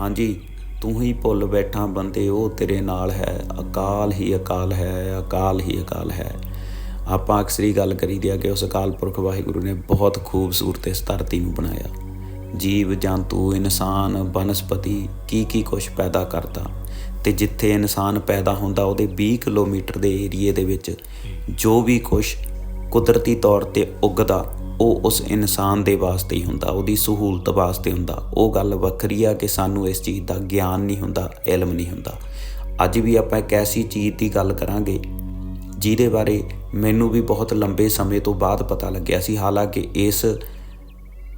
ਹਾਂਜੀ ਤੂੰ ਹੀ ਭੁੱਲ ਬੈਠਾ ਬੰਦੇ ਉਹ ਤੇਰੇ ਨਾਲ ਹੈ। ਅਕਾਲ ਹੀ ਅਕਾਲ ਹੈ ਅਕਾਲ ਹੀ ਅਕਾਲ ਹੈ। ਆਪਾਂ ਅਕਸਰੀ ਗੱਲ ਕਰੀਦੀ ਆ ਕਿ ਉਸ ਅਕਾਲ ਪੁਰਖ ਵਾਹਿਗੁਰੂ ਨੇ ਬਹੁਤ ਖੂਬਸੂਰਤ ਇਸ ਧਰਤੀ ਨੂੰ ਬਣਾਇਆ। ਜੀਵ ਜੰਤੂ ਇਨਸਾਨ ਬਨਸਪਤੀ ਕੀ ਕੀ ਕੁਛ ਪੈਦਾ ਕਰਦਾ। ਤੇ ਜਿੱਥੇ ਇਨਸਾਨ ਪੈਦਾ ਹੁੰਦਾ ਉਹਦੇ 20 ਕਿਲੋਮੀਟਰ ਦੇ ਏਰੀਏ ਦੇ ਵਿੱਚ ਜੋ ਵੀ ਕੁਛ ਕੁਦਰਤੀ ਤੌਰ ਤੇ ਉੱਗਦਾ ਉਹ ਉਸ ਇਨਸਾਨ ਦੇ ਵਾਸਤੇ ਹੀ ਹੁੰਦਾ, ਉਹਦੀ ਸਹੂਲਤ ਵਾਸਤੇ ਹੁੰਦਾ। ਉਹ ਗੱਲ ਵੱਖਰੀ ਆ ਕਿ ਸਾਨੂੰ ਇਸ ਚੀਜ਼ ਦਾ ਗਿਆਨ ਨਹੀਂ ਹੁੰਦਾ, ਇਲਮ ਨਹੀਂ ਹੁੰਦਾ। ਅੱਜ ਵੀ ਆਪਾਂ ਇੱਕ ਐਸੀ ਚੀਜ਼ ਦੀ ਗੱਲ ਕਰਾਂਗੇ, ਜਿਹਦੇ ਬਾਰੇ ਮੈਨੂੰ ਵੀ ਬਹੁਤ ਲੰਬੇ ਸਮੇਂ ਤੋਂ ਬਾਅਦ ਪਤਾ ਲੱਗਿਆ ਸੀ। ਹਾਲਾਂਕਿ ਇਸ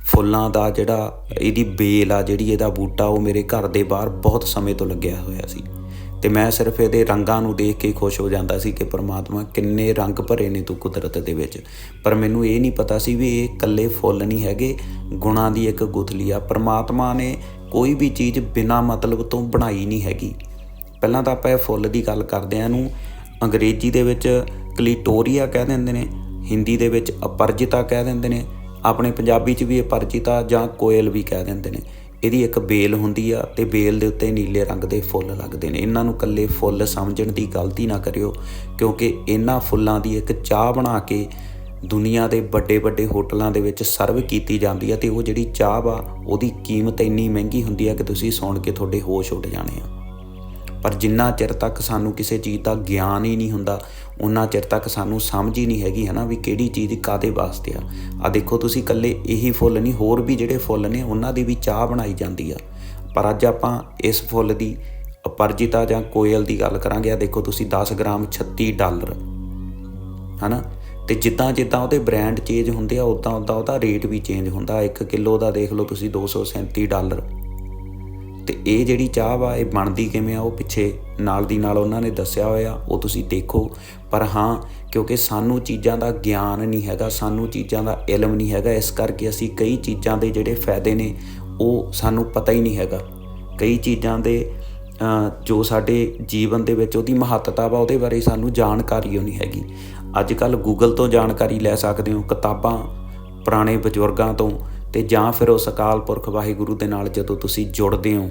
ਫੁੱਲਾਂ ਦਾ ਜਿਹੜਾ, ਇਹਦੀ ਬੇਲ ਆ, ਜਿਹੜੀ ਇਹਦਾ ਬੂਟਾ, ਉਹ ਮੇਰੇ ਘਰ ਦੇ ਬਾਹਰ ਬਹੁਤ ਸਮੇਂ ਤੋਂ ਲੱਗਿਆ ਹੋਇਆ ਸੀ। ਤੇ ਮੈਂ ਸਿਰਫ ਇਹਦੇ ਰੰਗਾਂ ਨੂੰ ਦੇਖ ਕੇ ਖੁਸ਼ ਹੋ ਜਾਂਦਾ ਸੀ ਕਿ ਪ੍ਰਮਾਤਮਾ ਕਿੰਨੇ ਰੰਗ ਭਰੇ ਨੇ ਤੂੰ ਕੁਦਰਤ ਦੇ ਵਿੱਚ। ਪਰ ਮੈਨੂੰ ਇਹ ਨਹੀਂ ਪਤਾ ਸੀ ਵੀ ਇਹ ਇਕੱਲੇ ਫੁੱਲ ਨਹੀਂ ਹੈਗੇ, ਗੁਣਾਂ ਦੀ ਇੱਕ ਗੁਥਲੀ ਆ। ਪ੍ਰਮਾਤਮਾ ਨੇ ਕੋਈ ਵੀ ਚੀਜ਼ ਬਿਨਾਂ ਮਤਲਬ ਤੋਂ ਬਣਾਈ ਨਹੀਂ ਹੈਗੀ। ਪਹਿਲਾਂ ਤਾਂ ਆਪਾਂ ਇਹ ਫੁੱਲ ਦੀ ਗੱਲ ਕਰਦੇ ਆਂ ਇਹਨੂੰ, ਅੰਗਰੇਜ਼ੀ ਦੇ ਵਿੱਚ ਕਲੀਟੋਰੀਆ ਕਹਿ ਦਿੰਦੇ ਨੇ, ਹਿੰਦੀ ਦੇ ਵਿੱਚ ਅਪਰਜਿਤਾ ਕਹਿ ਦਿੰਦੇ ਨੇ, ਆਪਣੇ ਪੰਜਾਬੀ 'ਚ ਵੀ ਅਪਰਜਿਤਾ ਜਾਂ ਕੋਇਲ ਵੀ ਕਹਿ ਦਿੰਦੇ ਨੇ। ਇਹਦੀ ਇੱਕ ਬੇਲ ਹੁੰਦੀ ਆ ਤੇ ਬੇਲ ਦੇ ਉੱਤੇ ਨੀਲੇ ਰੰਗ ਦੇ ਫੁੱਲ ਲੱਗਦੇ ਨੇ। ਇਹਨਾਂ ਨੂੰ ਕੱਲੇ ਫੁੱਲ ਸਮਝਣ ਦੀ ਗਲਤੀ ਨਾ ਕਰਿਓ, ਕਿਉਂਕਿ ਇਹਨਾਂ ਫੁੱਲਾਂ ਦੀ ਇੱਕ ਚਾਹ ਬਣਾ ਕੇ ਦੁਨੀਆ ਦੇ ਵੱਡੇ ਵੱਡੇ ਹੋਟਲਾਂ ਦੇ ਵਿੱਚ ਸਰਵ ਕੀਤੀ ਜਾਂਦੀ ਆ ਤੇ ਉਹ ਜਿਹੜੀ ਚਾਹ ਵਾ, ਉਹਦੀ ਕੀਮਤ ਇੰਨੀ ਮਹਿੰਗੀ ਹੁੰਦੀ ਆ ਕਿ ਤੁਸੀਂ ਸੁਣ ਕੇ ਤੁਹਾਡੇ ਹੋਸ਼ ਉੱਡ ਜਾਣੇ ਆ। ਪਰ ਜਿੰਨਾ ਚਿਰ ਤੱਕ ਸਾਨੂੰ ਕਿਸੇ ਚੀਜ਼ ਦਾ ਗਿਆਨ ਹੀ ਨਹੀਂ ਹੁੰਦਾ ਉਹਨਾਂ ਚਿਰ ਤੱਕ ਸਾਨੂੰ ਸਮਝ ਹੀ ਨਹੀਂ ਹੈਗੀ ਹਨਾ ਵੀ ਕਿਹੜੀ ਚੀਜ਼ ਕਾਦੇ ਵਾਸਤੇ ਆ। ਆ ਦੇਖੋ ਤੁਸੀਂ ਇਕੱਲੇ ਇਹੀ ਫੁੱਲ ਨਹੀਂ, ਹੋਰ ਵੀ ਜਿਹੜੇ ਫੁੱਲ ਨੇ ਉਹਨਾਂ ਦੀ ਵੀ ਚਾਹ ਬਣਾਈ ਜਾਂਦੀ ਆ। ਪਰ ਅੱਜ ਆਪਾਂ ਇਸ ਫੁੱਲ ਦੀ ਅਪਰਜਿਤਾ ਜਾਂ ਕੋਇਲ ਦੀ ਗੱਲ ਕਰਾਂਗੇ। ਆ ਦੇਖੋ ਤੁਸੀਂ 10 ਗ੍ਰਾਮ 36 ਡਾਲਰ, ਹਨਾ? ਤੇ ਜਿੱਦਾਂ ਜਿੱਦਾਂ ਉਹਦੇ ਬ੍ਰਾਂਡ ਚੇਂਜ ਹੁੰਦੇ ਆ ਉਦਾਂ ਉਦਾਂ ਉਹਦਾ ਰੇਟ ਵੀ ਚੇਂਜ ਹੁੰਦਾ। 1 ਕਿਲੋ ਦਾ ਦੇਖ ਲਓ ਤੁਸੀਂ 237 ਡਾਲਰ। ਤੇ ਇਹ ਜਿਹੜੀ ਚਾਹ ਵਾ, ਇਹ ਬਣਦੀ ਕਿਵੇਂ ਆ, ਉਹ ਪਿੱਛੇ ਨਾਲ ਦੀ ਨਾਲ ਉਹਨਾਂ ਨੇ ਦੱਸਿਆ ਹੋਇਆ, ਉਹ ਤੁਸੀਂ ਦੇਖੋ। ਪਰ ਹਾਂ, ਕਿਉਂਕਿ ਸਾਨੂੰ ਚੀਜ਼ਾਂ ਦਾ ਗਿਆਨ ਨਹੀਂ ਹੈਗਾ, ਸਾਨੂੰ ਚੀਜ਼ਾਂ ਦਾ ਇਲਮ ਨਹੀਂ ਹੈਗਾ, ਇਸ ਕਰਕੇ ਅਸੀਂ ਕਈ ਚੀਜ਼ਾਂ ਦੇ ਜਿਹੜੇ ਫਾਇਦੇ ਨੇ, ਉਹ ਸਾਨੂੰ ਪਤਾ ਹੀ ਨਹੀਂ ਹੈਗਾ। ਕਈ ਚੀਜ਼ਾਂ ਦੇ ਜੋ ਸਾਡੇ ਜੀਵਨ ਦੇ ਵਿੱਚ ਉਹਦੀ ਮਹੱਤਤਾ ਵਾ, ਉਹਦੇ ਬਾਰੇ ਸਾਨੂੰ ਜਾਣਕਾਰੀ ਓ ਨਹੀਂ ਹੈਗੀ। ਅੱਜ ਕੱਲ ਗੂਗਲ ਤੋਂ ਜਾਣਕਾਰੀ ਲੈ ਸਕਦੇ ਹੋ, ਕਿਤਾਬਾਂ ਪੁਰਾਣੇ ਬਜ਼ੁਰਗਾਂ ਤੋਂ। ਤੇ ਜਾਂ ਫਿਰ ਉਸ ਅਕਾਲ ਪੁਰਖ ਵਾਹਿਗੁਰੂ ਦੇ ਨਾਲ ਜਦੋਂ ਤੁਸੀਂ ਜੁੜਦੇ ਹੋ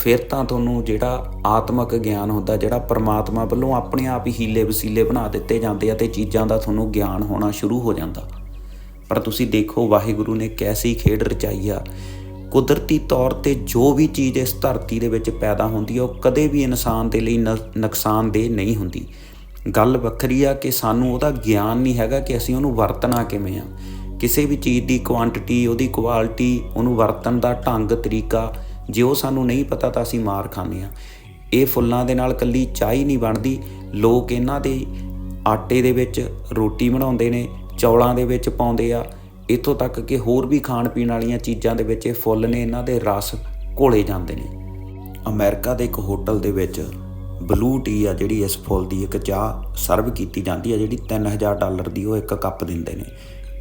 ਫਿਰ ਤਾਂ ਤੁਹਾਨੂੰ ਜਿਹੜਾ ਆਤਮਿਕ ਗਿਆਨ ਹੁੰਦਾ ਜਿਹੜਾ ਪਰਮਾਤਮਾ ਵੱਲੋਂ ਆਪਣੇ ਆਪ ਹੀ ਹੀਲੇ ਵਸੀਲੇ ਬਣਾ ਦਿੱਤੇ ਜਾਂਦੇ ਆ ਤੇ ਚੀਜ਼ਾਂ ਦਾ ਤੁਹਾਨੂੰ ਗਿਆਨ ਹੋਣਾ ਸ਼ੁਰੂ ਹੋ ਜਾਂਦਾ। ਪਰ ਤੁਸੀਂ ਦੇਖੋ ਵਾਹਿਗੁਰੂ ਨੇ ਕੈਸੀ ਖੇਡ ਰਚਾਈ ਆ। ਕੁਦਰਤੀ ਤੌਰ ਤੇ ਜੋ ਵੀ ਚੀਜ਼ ਇਸ ਧਰਤੀ ਦੇ ਵਿੱਚ ਪੈਦਾ ਹੁੰਦੀ ਆ ਉਹ ਕਦੇ ਵੀ ਇਨਸਾਨ ਦੇ ਲਈ ਨੁਕਸਾਨਦੇਹ ਨਹੀਂ ਹੁੰਦੀ। ਗੱਲ ਵੱਖਰੀ ਆ ਕਿ ਸਾਨੂੰ ਉਹਦਾ ਗਿਆਨ ਨਹੀਂ ਹੈਗਾ ਕਿ ਅਸੀਂ ਉਹਨੂੰ ਵਰਤਣਾ ਕਿਵੇਂ ਆ। ਕਿਸੇ ਵੀ ਚੀਜ਼ ਦੀ ਕੁਆਂਟੀਟੀ ਉਹਦੀ ਕੁਆਲਿਟੀ ਉਹਨੂੰ ਵਰਤਣ ਦਾ ਢੰਗ, ਤਰੀਕਾ, ਜੇ ਉਹ ਸਾਨੂੰ ਨਹੀਂ ਪਤਾ ਤਾਂ ਅਸੀਂ ਮਾਰ ਖਾਂਦੇ ਆ ਇਹ ਫੁੱਲਾਂ ਦੇ ਨਾਲ ਕੱਲੀ ਚਾਹ ਹੀ ਨਹੀਂ ਬਣਦੀ। ਲੋਕ ਇਹਨਾਂ ਦੇ ਆਟੇ ਦੇ ਵਿੱਚ ਰੋਟੀ ਬਣਾਉਂਦੇ ਨੇ, ਚੌਲਾਂ ਦੇ ਵਿੱਚ ਪਾਉਂਦੇ ਆ। ਇੱਥੋਂ ਤੱਕ ਕਿ ਹੋਰ ਵੀ ਖਾਣ ਪੀਣ ਵਾਲੀਆਂ ਚੀਜ਼ਾਂ ਦੇ ਵਿੱਚ ਇਹ ਫੁੱਲ ਨੇ, ਇਹਨਾਂ ਦੇ ਰਸ ਘੋਲੇ ਜਾਂਦੇ ਨੇ। ਅਮਰੀਕਾ ਦੇ ਇੱਕ ਹੋਟਲ ਦੇ ਵਿੱਚ ਬਲੂ ਟੀ ਆ ਜਿਹੜੀ ਇਸ ਫੁੱਲ ਦੀ ਇੱਕ ਚਾਹ ਸਰਵ ਕੀਤੀ ਜਾਂਦੀ ਆ, ਜਿਹੜੀ 3000 ਡਾਲਰ ਦੀ ਉਹ ਇੱਕ ਕੱਪ ਦਿੰਦੇ ਨੇ।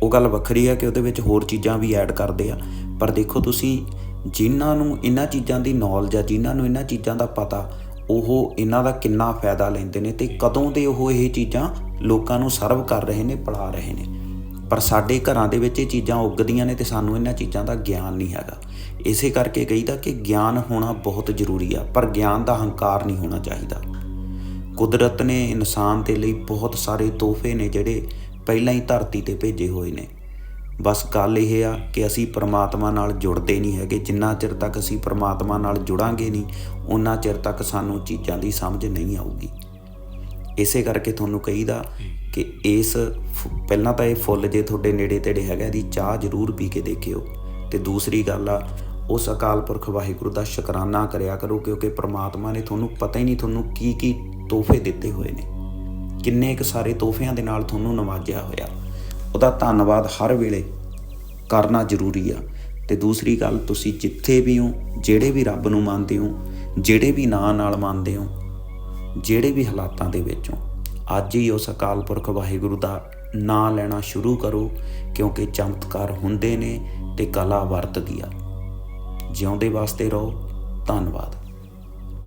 ਉਹ ਗੱਲ ਵੱਖਰੀ ਆ ਕਿ ਉਹਦੇ ਵਿੱਚ ਹੋਰ ਚੀਜ਼ਾਂ ਵੀ ਐਡ ਕਰਦੇ ਆ। ਪਰ ਦੇਖੋ ਤੁਸੀਂ, ਜਿਨ੍ਹਾਂ ਨੂੰ ਇਹਨਾਂ ਚੀਜ਼ਾਂ ਦੀ ਨੌਲੇਜ ਆ, ਜਿਨ੍ਹਾਂ ਨੂੰ ਇਹਨਾਂ ਚੀਜ਼ਾਂ ਦਾ ਪਤਾ, ਉਹ ਇਹਨਾਂ ਦਾ ਕਿੰਨਾ ਫਾਇਦਾ ਲੈਂਦੇ ਨੇ ਤੇ ਕਦੋਂ ਦੇ ਉਹ ਇਹ ਚੀਜ਼ਾਂ ਲੋਕਾਂ ਨੂੰ ਸਰਵ ਕਰ ਰਹੇ ਨੇ, ਪੜਾ ਰਹੇ ਨੇ। ਪਰ ਸਾਡੇ ਘਰਾਂ ਦੇ ਵਿੱਚ ਇਹ ਚੀਜ਼ਾਂ ਉੱਗਦੀਆਂ ਨੇ ਤੇ ਸਾਨੂੰ ਇਹਨਾਂ ਚੀਜ਼ਾਂ ਦਾ ਗਿਆਨ ਨਹੀਂ ਹੈਗਾ। ਇਸੇ ਕਰਕੇ ਕਹੀਦਾ ਕਿ ਗਿਆਨ ਹੋਣਾ ਬਹੁਤ ਜ਼ਰੂਰੀ ਆ, ਪਰ ਗਿਆਨ ਦਾ ਹੰਕਾਰ ਨਹੀਂ ਹੋਣਾ ਚਾਹੀਦਾ। ਕੁਦਰਤ ਨੇ ਇਨਸਾਨ ਦੇ ਲਈ ਬਹੁਤ ਸਾਰੇ ਤੋਹਫੇ ਨੇ ਜਿਹੜੇ ਪਹਿਲਾਂ ਹੀ ਧਰਤੀ ਤੇ ਭੇਜੇ ਹੋਏ ਨੇ। ਬਸ ਗੱਲ ਇਹ ਆ ਕਿ ਅਸੀਂ ਪਰਮਾਤਮਾ ਨਾਲ ਜੁੜਦੇ ਨਹੀਂ ਹੈਗੇ। ਜਿੰਨਾ ਚਿਰ ਤੱਕ ਅਸੀਂ ਪਰਮਾਤਮਾ ਨਾਲ ਜੁੜਾਂਗੇ ਨਹੀਂ ਉਹਨਾਂ ਚਿਰ ਤੱਕ ਸਾਨੂੰ ਚੀਜ਼ਾਂ ਦੀ ਸਮਝ ਨਹੀਂ ਆਊਗੀ। ਇਸੇ ਕਰਕੇ ਤੁਹਾਨੂੰ ਕਹੀਦਾ ਕਿ ਇਸ ਫੁ- ਪਹਿਲਾਂ ਤਾਂ ਇਹ ਫੁੱਲ ਜੇ ਤੁਹਾਡੇ ਨੇੜੇ ਤੇੜੇ ਹੈਗਾ ਦੀ ਚਾਹ ਜ਼ਰੂਰ ਪੀ ਕੇ ਦੇਖਿਓ। ਤੇ ਦੂਸਰੀ ਗੱਲ ਆ, ਉਸ ਅਕਾਲ ਪੁਰਖ ਵਾਹਿਗੁਰੂ ਦਾ ਸ਼ੁਕਰਾਨਾ ਕਰਿਆ ਕਰੋ ਕਿਉਂਕਿ ਪ੍ਰਮਾਤਮਾ ਨੇ ਤੁਹਾਨੂੰ ਪਤਾ ਹੀ ਨਹੀਂ ਤੁਹਾਨੂੰ ਕੀ ਕੀ ਤੋਹਫੇ ਦਿੱਤੇ ਹੋਏ ਨੇ। ਕਿੰਨੇ ਕੁ ਸਾਰੇ ਤੋਹਫਿਆਂ ਦੇ ਨਾਲ ਤੁਹਾਨੂੰ ਨਵਾਜਿਆ ਹੋਇਆ। ਉਹਦਾ ਧੰਨਵਾਦ ਹਰ ਵੇਲੇ ਕਰਨਾ ਜ਼ਰੂਰੀ ਆ। ਤੇ ਦੂਸਰੀ ਗੱਲ, ਤੁਸੀਂ ਜਿੱਥੇ ਵੀ ਹੋ, ਜਿਹੜੇ ਵੀ ਰੱਬ ਨੂੰ ਮੰਨਦੇ ਹੋ, ਜਿਹੜੇ ਵੀ ਨਾਂ ਨਾਲ ਮੰਨਦੇ ਹੋ, ਜਿਹੜੇ ਵੀ ਹਾਲਾਤਾਂ ਦੇ ਵਿੱਚ ਹੋ, ਅੱਜ ਹੀ ਉਸ ਅਕਾਲ ਪੁਰਖ ਵਾਹਿਗੁਰੂ ਦਾ ਨਾਂ ਲੈਣਾ ਸ਼ੁਰੂ ਕਰੋ, ਕਿਉਂਕਿ ਚਮਤਕਾਰ ਹੁੰਦੇ ਨੇ ਤੇ ਕਲਾ ਵਰਤਦੀ ਆ। ਜਿਉਂਦੇ ਵਾਸਤੇ ਰਹੋ। ਧੰਨਵਾਦ।